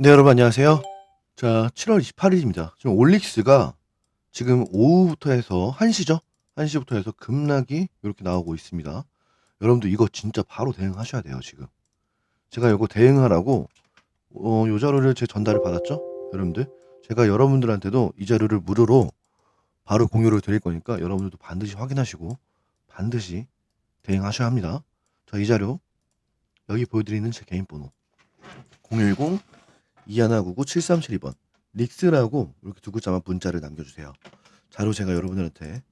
네, 여러분 안녕하세요. 자, 7월 28일입니다. 지금 올릭스가 지금 오후부터 해서 1시죠? 1시부터 해서 급락이 이렇게 나오고 있습니다. 여러분들 이거 진짜 바로 대응하셔야 돼요, 지금. 제가 이거 대응하라고 어, 요 자료를 제 전달을 받았죠? 여러분들. 제가 여러분들한테도 이 자료를 무료로 바로 공유를 드릴 거니까 여러분들도 반드시 확인하시고 반드시 대응하셔야 합니다. 자, 이 자료 여기 보여드리는 제 개인 번호 010 2199 7372번 릭스라고 이렇게 두 글자만 문자를 남겨주세요. 자료 제가 여러분들한테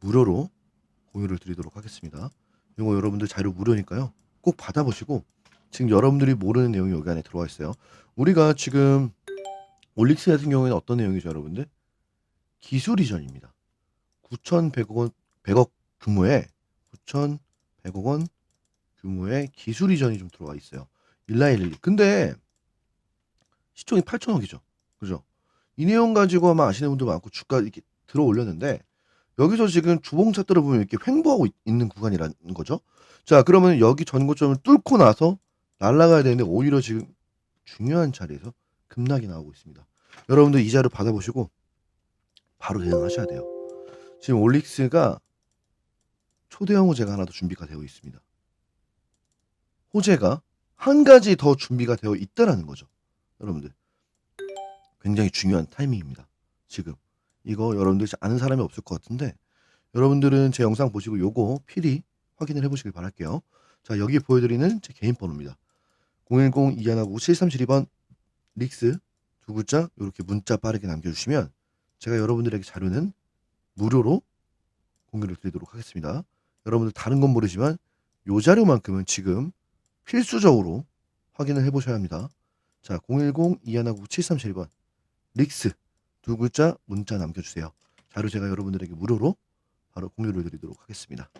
무료로 공유를 드리도록 하겠습니다. 이거 여러분들 자료 무료니까요. 꼭 받아보시고 지금 여러분들이 모르는 내용이 여기 안에 들어와 있어요. 우리가 지금 올릭스 같은 경우에는 어떤 내용이죠, 여러분들? 기술 이전입니다. 9,100억 원, 100억 규모의 9,100억 원 규모의 기술 이전이 좀 들어와 있어요. 1112. 근데 시총이 8천억이죠. 그죠? 이 내용 가지고 아마 아시는 분도 많고 주가 이렇게 들어 올렸는데 여기서 지금 주봉 차트를 보면 이렇게 횡보하고 있- 있는 구간이라는 거죠. 자, 그러면 여기 전고점을 뚫고 나서 날아가야 되는데 오히려 지금 중요한 자리에서 급락이 나오고 있습니다. 여러분들 이 자료 받아보시고 바로 대응하셔야 돼요. 지금 올릭스가 초대형 호재가 하나 더 준비가 되어 있습니다. 호재가 한 가지 더 준비가 되어 있다라는 거죠. 여러분들 굉장히 중요한 타이밍입니다. 지금 이거 여러분들 아는 사람이 없을 것 같은데 여러분들은 제 영상 보시고 요거 필히 확인을 해보시길 바랄게요. 자 여기 보여드리는 제 개인 번호입니다. 010 219 7372번 릭스 두 글자 이렇게 문자 빠르게 남겨주시면 제가 여러분들에게 자료는 무료로 공유를 드리도록 하겠습니다. 여러분들 다른 건 모르지만 요 자료만큼은 지금 필수적으로 확인을 해보셔야 합니다. 자, 010-2199-7372번 릭스 두 글자 문자 남겨주세요. 자료 제가 여러분들에게 무료로 바로 공유를 드리도록 하겠습니다.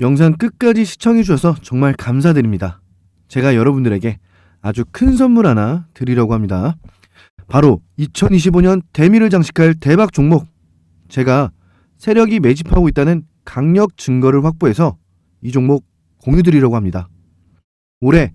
영상 끝까지 시청해 주셔서 정말 감사드립니다. 제가 여러분들에게 아주 큰 선물 하나 드리려고 합니다. 바로 2025년 대미를 장식할 대박 종목. 제가 세력이 매집하고 있다는 강력 증거를 확보해서 이 종목 공유 드리려고 합니다. 올해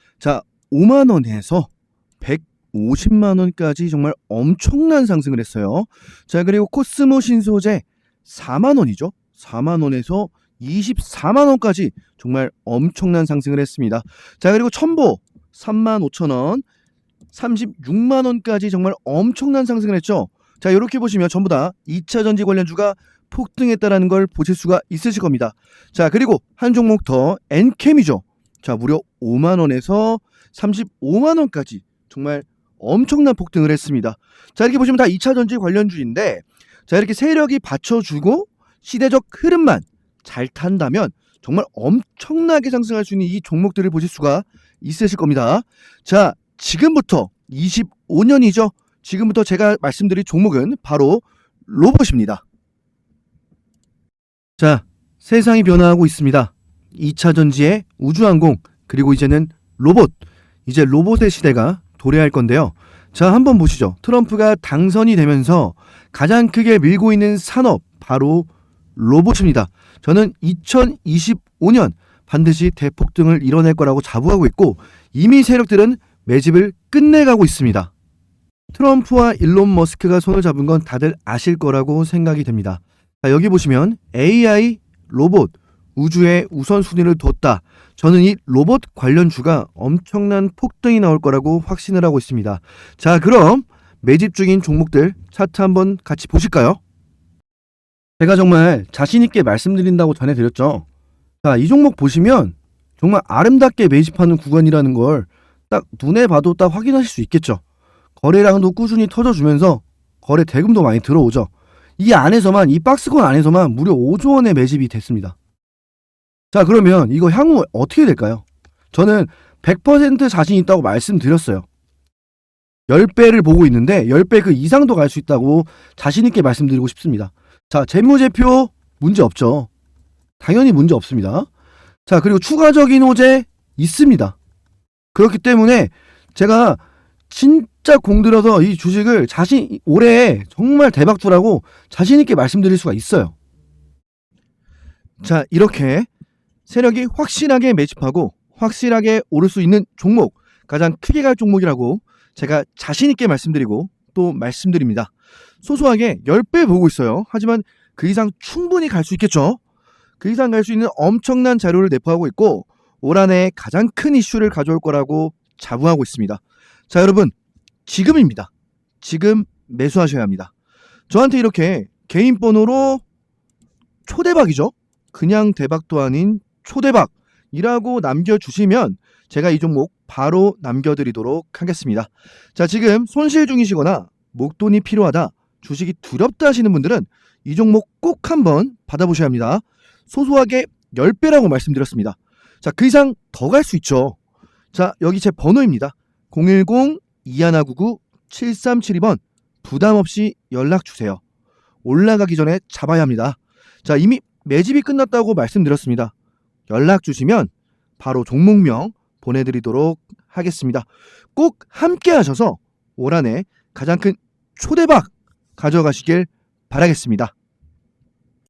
자, 5만 원에서 150만 원까지 정말 엄청난 상승을 했어요. 자, 그리고 코스모 신소재 4만 원이죠. 4만 원에서 24만 원까지 정말 엄청난 상승을 했습니다. 자, 그리고 첨보 3만 5천 원, 36만 원까지 정말 엄청난 상승을 했죠. 자, 이렇게 보시면 전부 다 2차 전지 관련주가 폭등했다라는 걸 보실 수가 있으실 겁니다. 자, 그리고 한 종목 더 엔캠이죠. 자, 무려 5만 원에서 35만 원까지 정말 엄청난 폭등을 했습니다. 자, 이렇게 보시면 다 2차 전지 관련주인데 자, 이렇게 세력이 받쳐주고 시대적 흐름만 잘 탄다면 정말 엄청나게 상승할 수 있는 이 종목들을 보실 수가 있으실 겁니다. 자, 지금부터 25년이죠. 지금부터 제가 말씀드릴 종목은 바로 로봇입니다. 자, 세상이 변화하고 있습니다. 2차 전지의 우주항공, 그리고 이제는 로봇. 이제 로봇의 시대가 도래할 건데요. 자, 한번 보시죠. 트럼프가 당선이 되면서 가장 크게 밀고 있는 산업, 바로 로봇입니다. 저는 2025년 반드시 대폭등을 이뤄낼 거라고 자부하고 있고 이미 세력들은 매집을 끝내가고 있습니다. 트럼프와 일론 머스크가 손을 잡은 건 다들 아실 거라고 생각이 됩니다. 자, 여기 보시면 AI, 로봇, 우주에 우선순위를 뒀다. 저는 이 로봇 관련주가 엄청난 폭등이 나올 거라고 확신을 하고 있습니다. 자, 그럼 매집 중인 종목들 차트 한번 같이 보실까요? 제가 정말 자신있게 말씀드린다고 전해드렸죠. 자, 이 종목 보시면 정말 아름답게 매집하는 구간이라는 걸 딱 눈에 봐도 딱 확인하실 수 있겠죠. 거래량도 꾸준히 터져주면서 거래 대금도 많이 들어오죠. 이 안에서만, 이 박스권 안에서만 무려 5조 원의 매집이 됐습니다. 자, 그러면 이거 향후 어떻게 될까요? 저는 100% 자신 있다고 말씀드렸어요. 10배를 보고 있는데 10배 그 이상도 갈 수 있다고 자신 있게 말씀드리고 싶습니다. 자, 재무제표 문제 없죠. 당연히 문제 없습니다. 자, 그리고 추가적인 호재 있습니다. 그렇기 때문에 제가 진짜 공들여서 이 주식을 자신 올해 정말 대박투라고 자신 있게 말씀드릴 수가 있어요. 자, 이렇게 세력이 확실하게 매집하고 확실하게 오를 수 있는 종목, 가장 크게 갈 종목이라고 제가 자신 있게 말씀드리고 또 말씀드립니다. 소소하게 10배 보고 있어요. 하지만 그 이상 충분히 갈 수 있겠죠. 그 이상 갈 수 있는 엄청난 자료를 내포하고 있고 올 한 해 가장 큰 이슈를 가져올 거라고 자부하고 있습니다. 자, 여러분. 지금입니다. 지금 매수하셔야 합니다. 저한테 이렇게 개인 번호로 초대박이죠. 그냥 대박도 아닌 초대박이라고 남겨주시면 제가 이 종목 바로 남겨드리도록 하겠습니다. 자, 지금 손실 중이시거나 목돈이 필요하다, 주식이 두렵다 하시는 분들은 이 종목 꼭 한번 받아보셔야 합니다. 소소하게 10배라고 말씀드렸습니다. 자, 그 이상 더 갈 수 있죠. 자, 여기 제 번호입니다. 010-2199-7372번 부담 없이 연락 주세요. 올라가기 전에 잡아야 합니다. 자, 이미 매집이 끝났다고 말씀드렸습니다. 연락 주시면 바로 종목명 보내드리도록 하겠습니다. 꼭 함께 하셔서 올 한해 가장 큰 초대박 가져가시길 바라겠습니다.